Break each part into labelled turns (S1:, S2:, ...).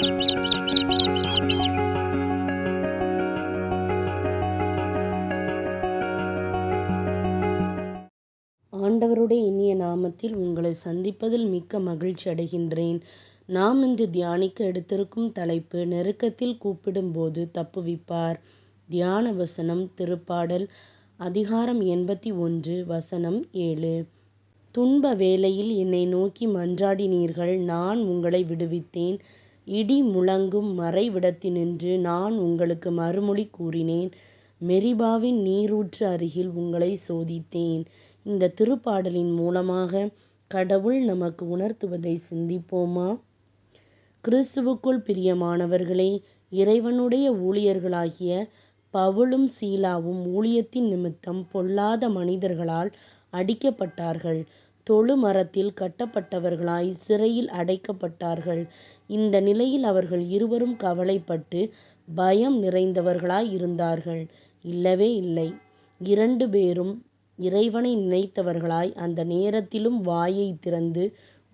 S1: ஆண்டவருடைய இனிய நாமத்தில் உங்களை சந்திப்பதில் மிக்க மகிழ்ச்சி அடைகின்றேன். நாம் இன்று தியானிக்க எடுத்திருக்கும் தலைப்பு நெருக்கத்தில் கூப்பிடும்போது தப்புவிப்பார். தியான வசனம் திருப்பாடல் அதிகாரம் எண்பத்தி ஒன்று வசனம் ஏழு. துன்ப வேளையில் என்னை நோக்கி மன்றாடினீர்கள் நான் உங்களை விடுவித்தேன். இடி முழங்கும் மறைவிடத்தினின்று நான் உங்களுக்கு மறுமொழி கூறினேன். மெரிபாவின் நீரூற்று அருகில் உங்களைச் சோதித்தேன். இந்த திருப்பாடலின் மூலமாக கடவுள் நமக்கு உணர்த்துவதை சிந்திப்போமா? கிறிஸ்துவுக்குள் பிரியமானவர்களே இறைவனுடைய ஊழியர்களாகிய பவுலும் சீலாவும் ஊழியத்தின் நிமித்தம் பொல்லாத மனிதர்களால் அடிக்கப்பட்டார்கள். தொழுமரத்தில் கட்டப்பட்டவர்களாய் சிறையில் அடைக்கப்பட்டார்கள். இந்த நிலையில் அவர்கள் இருவரும் கவலைப்பட்டு பயம் நிறைந்தவர்களாய் இருந்தார்கள். இல்லவே இல்லை. இரண்டு பேரும் இறைவனை நினைத்தவர்களாய் அந்த நேரத்திலும் வாயைத் திறந்து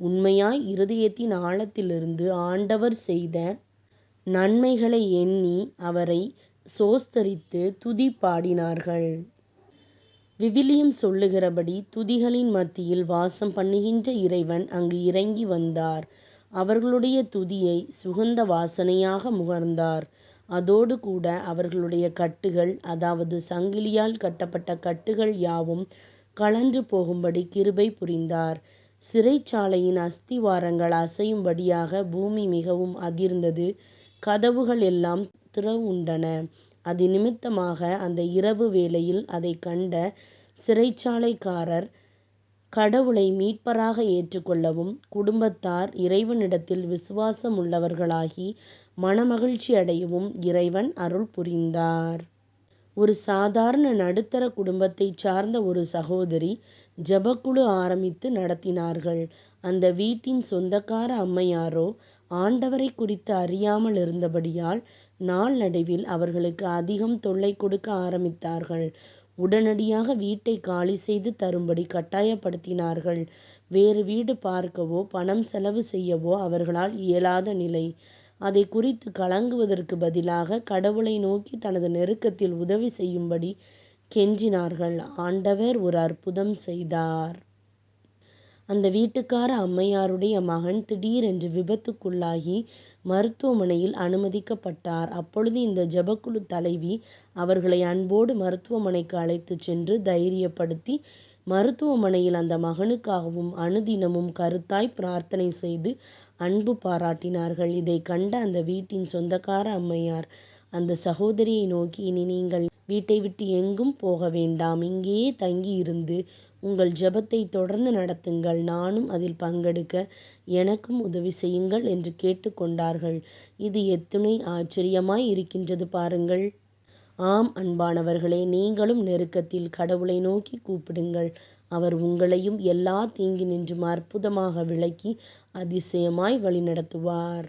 S1: உண்மையாய் இருதயத்தின் ஆழத்திலிருந்து ஆண்டவர் செய்த நன்மைகளை எண்ணி அவரைச் சோஸ்தரித்து துதி பாடினார்கள். விவிலியம் சொல்லுகிறபடி துதிகளின் மத்தியில் வாசம் பண்ணுகின்ற இறைவன் அங்கு இறங்கி வந்தார். அவர்களுடைய துதியை சுகந்த வாசனையாக முகர்ந்தார். அதோடு கூட அவர்களுடைய கட்டுகள் அதாவது சங்கிலியால் கட்டப்பட்ட கட்டுகள் யாவும் கழன்று போகும்படி கிருபை புரிந்தார். சிறைச்சாலையின் அஸ்திவாரங்கள் அசையும்படியாக பூமி மிகவும் அதிர்ந்தது கதவுகள் எல்லாம் திறவுண்டன. அதிநிமித்தமாக அந்த இரவு வேளையில் அதைக் கண்ட சிறைச்சாலைக்காரர் கடவுளை மீட்பராக ஏற்றுக்கொள்ளவும் குடும்பத்தார் இறைவனிடத்தில் விசுவாசமுள்ளவர்களாகி மனமகிழ்ச்சி அடையவும் இறைவன் அருள் புரிந்தார். ஒரு சாதாரண நடுத்தர குடும்பத்தைச் சார்ந்த ஒரு சகோதரி ஜெபக்குழு ஆரம்பித்து நடத்தினார்கள். அந்த வீட்டின் சொந்தக்கார அம்மையாரோ ஆண்டவரைக் குறித்து அறியாமல் இருந்தபடியால் நாளடைவில் அவர்களுக்கு அதிகம் தொல்லை கொடுக்க ஆரம்பித்தார்கள். உடனடியாக வீட்டைக் காலி செய்து தரும்படி கட்டாயப்படுத்தினார்கள். வேறு வீடு பார்க்கவோ பணம் செலவு செய்யவோ அவர்களால் இயலாத நிலை. அதைக் குறித்து கலங்குவதற்குப் பதிலாக கடவுளை நோக்கி தனது நெருக்கத்தில் உதவி செய்யும்படி கெஞ்சினார்கள். ஆண்டவர் ஒரு அற்புதம் செய்தார். அந்த வீட்டுக்கார அம்மையாருடைய மகன் திடீரென்று விபத்துக்குள்ளாகி மருத்துவமனையில் அனுமதிக்கப்பட்டார். அப்பொழுது இந்த ஜெபக்குழுத் தலைவி அவர்களை அன்போடு மருத்துவமனைக்கு அழைத்துச் சென்று தைரியப்படுத்தி மருத்துவமனையில் அந்த மகனுக்காகவும் அனுதினமும் கருத்தாய் பிரார்த்தனை செய்து அன்பு பாராட்டினார்கள். இதைக் கண்ட அந்த வீட்டின் சொந்தக்கார அம்மையார் அந்த சகோதரியை நோக்கி இனி நீங்கள் வீட்டை விட்டு எங்கும் போக வேண்டாம். இங்கேயே தங்கி இருந்து உங்கள் ஜெபத்தை தொடர்ந்து நடத்துங்கள். நானும் அதில் பங்கெடுக்க எனக்கும் உதவி செய்யுங்கள் என்று கேட்டுக் கொண்டார்கள். இது எத்துணை ஆச்சரியமாய் இருக்கின்றது பாருங்கள். ஆம் அன்பானவர்களே நீங்களும் நெருக்கத்தில் கடவுளை நோக்கிக் கூப்பிடுங்கள். அவர் உங்களையும் எல்லாத் தீங்கினின்றும் அற்புதமாக விலக்கி அதிசயமாய் வழிநடத்துவார்.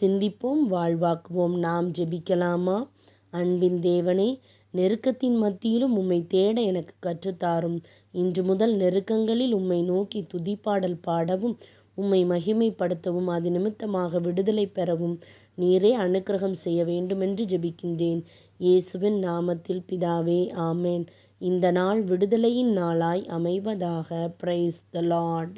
S1: சிந்திப்போம் வாழ்வாக்குவோம் நாம் ஜெபிக்கலாமா? அன்பின் தேவனே நெருக்கத்தின் மத்தியிலும் உம்மைத் தேட எனக்குக் கற்றுத்தாரும் இன்று முதல் நெருக்கங்களில் உம்மை நோக்கித் துதிப்பாடல் பாடவும் உம்மை மகிமைப்படுத்தவும் அதிநிமித்தமாக விடுதலை பெறவும் நீரே அனுக்கிரகம் செய்ய வேண்டுமென்று ஜெபிக்கின்றேன். இயேசுவின் நாமத்தில் பிதாவே ஆமென். இந்த நாள் விடுதலையின் நாளாய் அமைவதாக. Praise the lord.